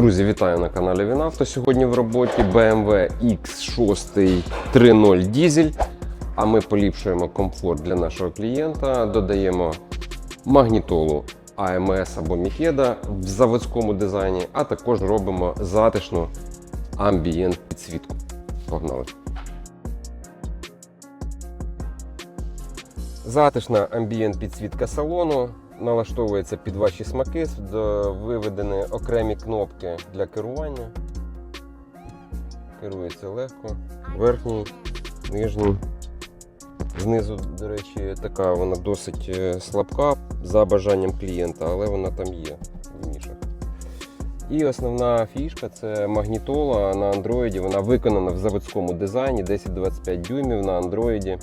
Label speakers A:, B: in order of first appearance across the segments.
A: Друзі, вітаю на каналі Вінавто. Сьогодні в роботі BMW X6 3.0 дізель. А ми поліпшуємо комфорт для нашого клієнта, додаємо магнітолу AMS або Міхеда в заводському дизайні, а також робимо затишну амбієнт підсвітку. Погнали! Затишна амбієнт підсвітка салону. Налаштовується під ваші смаки, виведені окремі кнопки для керування. Керується легко. Верхній, нижній. Знизу, до речі, така вона досить е, слабка за бажанням клієнта, але вона там є в нішах. І основна фішка це магнітола на Android. Вона виконана в заводському дизайні 10-25 дюймів на Android.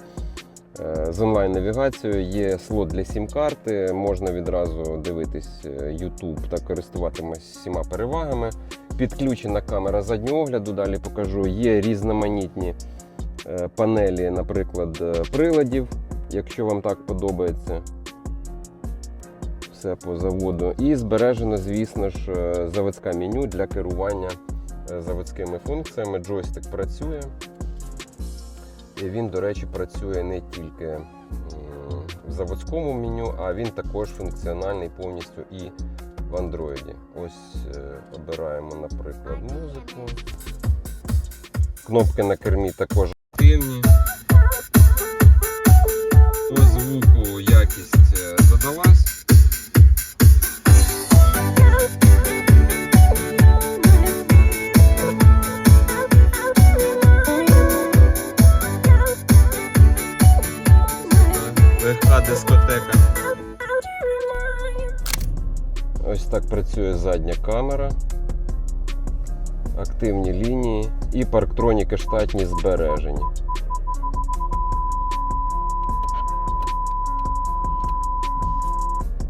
A: Е, З онлайн-навігацією є слот для сім-карти, можна відразу дивитись е, YouTube та користуватимось всіма перевагами. Підключена камера заднього огляду, далі покажу. Є різноманітні е, панелі, наприклад, приладів, якщо вам так подобається. Все по заводу. І збережено, звісно ж, заводське меню для керування заводськими функціями. Джойстик працює. Він, до речі, працює не тільки в заводському меню, а він також функціональний повністю і в Android. Ось е, обираємо, наприклад, музику. Кнопки на кермі також активні. Легка дискотека. Ось так працює задня камера. Активні лінії і парктроніки штатні збережені.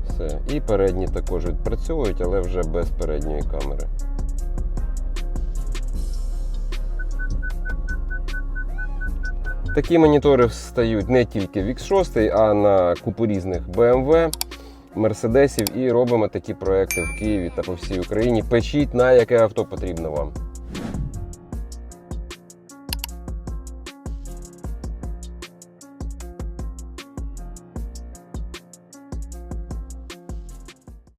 A: Все. І передні також відпрацьовують, але вже без передньої камери. Такі монітори встають не тільки в X6, а на купу різних BMW, Мерседесів і робимо такі проекти в Києві та по всій Україні. Печіть на яке авто потрібно вам.